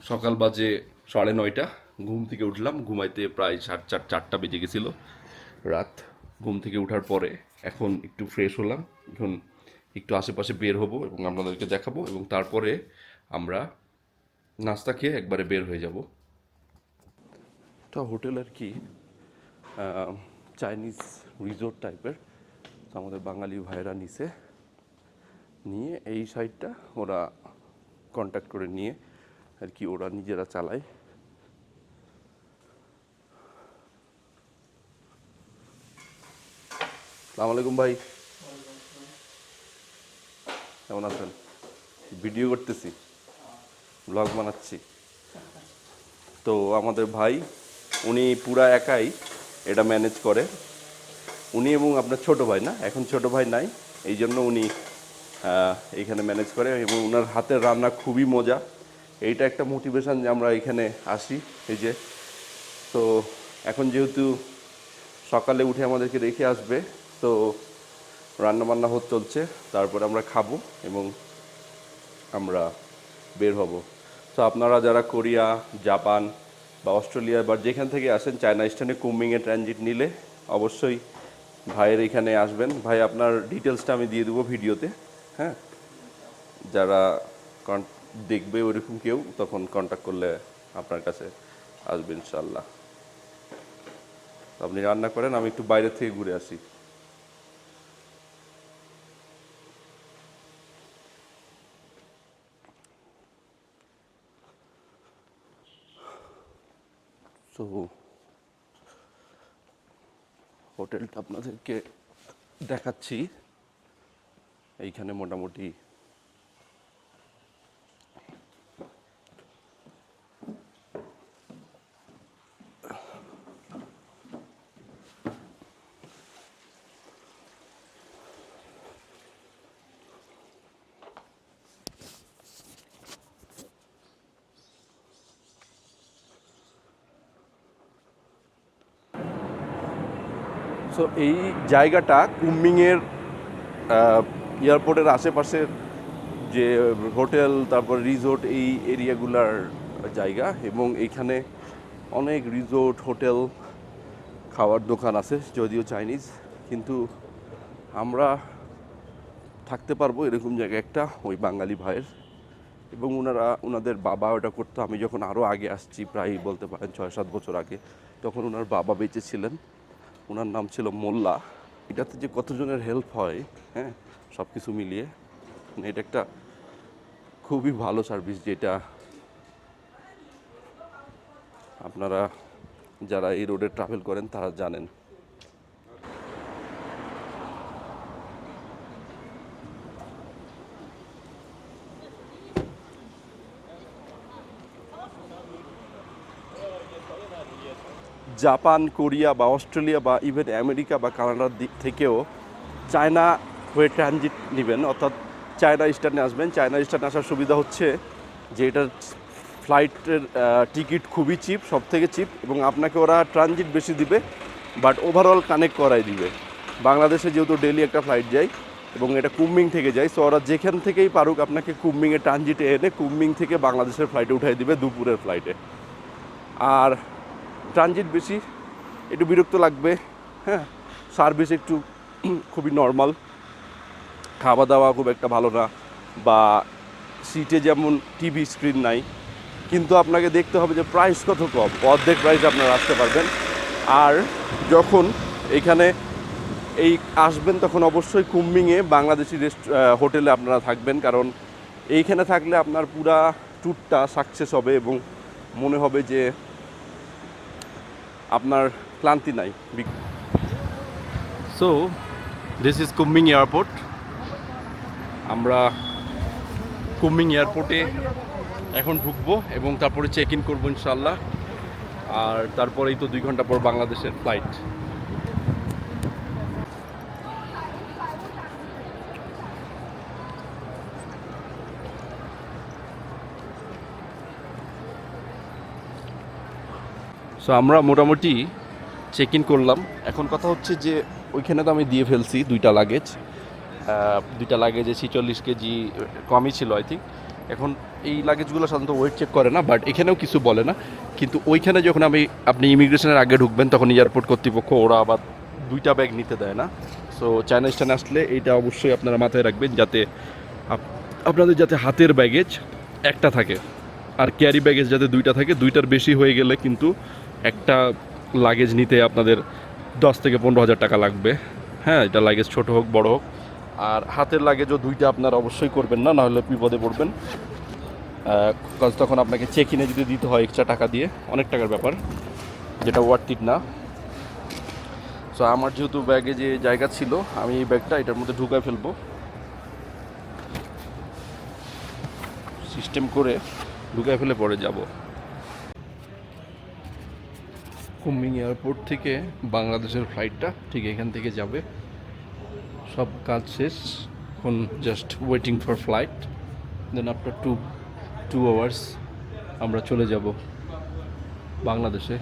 সকাল বাজে সাড়ে নয়টা। ঘুম থেকে উঠলাম। ঘুমাইতে প্রায় সাড়ে চার, চারটা বেজে গেছিল রাত। ঘুম থেকে ওঠার পরে এখন একটু ফ্রেশ হলাম। এখন একটু আশেপাশে বের হব এবং আপনাদেরকে দেখাবো এবং তারপরে আমরা নাস্তা খেয়ে একবারে বের হয়ে যাব। একটা হোটেল আর কি চাইনিজ রিসোর্ট টাইপের আমাদের বাঙালি ভাইরা নিছে। নিয়ে এই সাইডটা ওরা কন্ট্যাক্ট করে নিয়ে আর কি ওরা নিজেরা চালায়। সালাম আলাইকুম ভাই। কেমন আছেন? ভিডিও করতেছি ব্লগ বানাচ্ছি। তো আমাদের ভাই উনি পুরা একাই এটা ম্যানেজ করে। উনি এবং আপনার ছোট ভাই না? এখন ছোট ভাই নাই এই জন্য উনি আহ, এইখানে ম্যানেজ করে এবং ওনার হাতের রান্না খুবই মজা। এইটা একটা মোটিভেশন যে আমরা এখানে আসি, এই যে। তো এখন যেহেতু সকালে উঠে আমাদেরকে রেখে আসবে, তো রান্নাবান্না হতে চলছে, তারপরে আমরা খাব এবং আমরা বের হব। তো আপনারা যারা কোরিয়া, জাপান বা অস্ট্রেলিয়া বা যেখান থেকে আসেন, চায়না স্টানে কুমিংয়ে ট্রানজিট নিলে অবশ্যই ভাইয়ের এখানে আসবেন। ভাই, আপনার ডিটেলসটা আমি দিয়ে দেবো ভিডিওতে হ্যাঁ? যারা দেখবে ওরকম কেউ, তখন কন্ট্যাক্ট করলে আপনার কাছে আসবে ইনশাল্লাহ আপনি রান্না করেন, আমি একটু বাইরে থেকে ঘুরে আসি। তো হোটেলটা আপনাদেরকে দেখাচ্ছি। এইখানে মোটামুটি সো এই জায়গাটা কুম্বিংয়ের এয়ারপোর্টের আশেপাশের যে হোটেল, তারপর রিসোর্ট, এই এরিয়াগুলার জায়গা এবং এইখানে অনেক রিসোর্ট, হোটেল, খাওয়ার দোকান আছে, যদিও চাইনিজ, কিন্তু আমরা থাকতে পারব এরকম জায়গায় একটা, ওই বাঙালি ভাইয়ের এবং ওনারা ওনাদের বাবা ওটা করতো। আমি যখন আরও আগে আসছি প্রায় বলতে পারেন ছয় সাত বছর আগে, তখন ওনার বাবা বেঁচে ছিলেন। ওনার নাম ছিল মোল্লা। এটাতে যে কতজনের হেল্প হয় হ্যাঁ সব কিছু মিলিয়ে, এটা একটা খুবই ভালো সার্ভিস যেটা আপনারা যারা এই রোডে ট্রাভেল করেন, তারা জানেন। জাপান, কোরিয়া বা অস্ট্রেলিয়া বা ইভেন আমেরিকা বা কানাডার দিক থেকেও চায়না হয়ে ট্রানজিট নেবেন। অর্থাৎ চায়না স্টানে আসবেন। চায়না স্টানে আসার সুবিধা হচ্ছে যে এটার ফ্লাইটের টিকিট খুবই চিপ সব থেকে চিপ এবং আপনাকে ওরা ট্রানজিট বেশি দিবে বাট ওভারঅল কানেক্ট করাই দিবে। বাংলাদেশে যেহেতু ডেলি একটা ফ্লাইট যায় এবং এটা কুম্বিং থেকে যায় সো ওরা যেখান থেকেই পারুক আপনাকে কুম্বিংয়ে ট্রানজিটে এনে কুম্বিং থেকে বাংলাদেশের ফ্লাইটে উঠাই দিবে দুপুরের ফ্লাইটে আর ট্রানজিট বেশি, একটু বিরক্ত লাগবে হ্যাঁ? সার্ভিস একটু খুবই নর্মাল খাওয়া দাওয়া খুব একটা ভালো না, বা সিটে যেমন টিভি স্ক্রিন নাই, কিন্তু আপনাকে দেখতে হবে যে প্রাইস কত কম, অর্ধেক প্রাইস আপনারা আসতে পারবেন। আর যখন এখানে এই আসবেন, তখন অবশ্যই কুম্বিংয়ে বাংলাদেশি রেস্ট হোটেলে আপনারা থাকবেন, কারণ এইখানে থাকলে আপনার পুরা ট্যুরটা সাকসেস হবে এবং মনে হবে যে আপনার ক্লান্তি নাই? So this is Kumbhirgram airport আমরা কুম্বিং এয়ারপোর্টে এখন ঢুকবো এবং তারপরে চেক ইন করব ইনশাল্লাহ আর তারপরেই তো দুই ঘণ্টা পর বাংলাদেশের ফ্লাইট সো আমরা মোটামুটি চেক ইন করলাম। এখন কথা হচ্ছে যে, ওইখানে তো আমি দিয়ে ফেলছি দুইটা লাগেজ দুইটা লাগেজে ছিচল্লিশ কেজি, কমই ছিল আই থিঙ্ক এখন এই লাগেজগুলো সাধারণত ওয়েট চেক করে না বাট এখানেও কিছু বলে না। কিন্তু ওইখানে যখন আমি, আপনি ইমিগ্রেশনের আগে ঢুকবেন, তখন এয়ারপোর্ট কর্তৃপক্ষ ওরা আবার দুইটা ব্যাগ নিতে দেয় না। সো চায়না স্ট্যান্ড আসলে এইটা অবশ্যই আপনারা মাথায় রাখবেন যাতে আপ- আপনাদের যাতে হাতের ব্যাগেজ একটা থাকে। আর ক্যারি ব্যাগেজ যাতে দুইটা থাকে, দুইটার বেশি হয়ে গেলে কিন্তু একটা লাগেজ নিতে আপনাদের দশ থেকে পনেরো হাজার টাকা লাগবে। হ্যাঁ এটা লাগেজ ছোট হোক, বড় হোক। আর হাতের লাগেজও দুইটা আপনারা অবশ্যই করবেন না, নাহলে বিপদে পড়বেন। কাজ তখন আপনাকে চেক ইনে যদি দিতে হয় এক্সট্রা টাকা দিয়ে, অনেক টাকার ব্যাপার, যেটা ওয়ার্থিট না। সো আমার যেহেতু ব্যাগে যে জায়গা ছিল, আমি এই ব্যাগটা এটার মধ্যে ঢুকায় ফেলব। সিস্টেম করে ঢুকায় ফেলে পরে যাব। কুমিং এয়ারপোর্ট থেকে বাংলাদেশের ফ্লাইটটা ঠিক এখান থেকে যাবে। সব কাজ শেষ, এখন just waiting for flight then after two two hours আমরা চলে যাব বাংলাদেশে।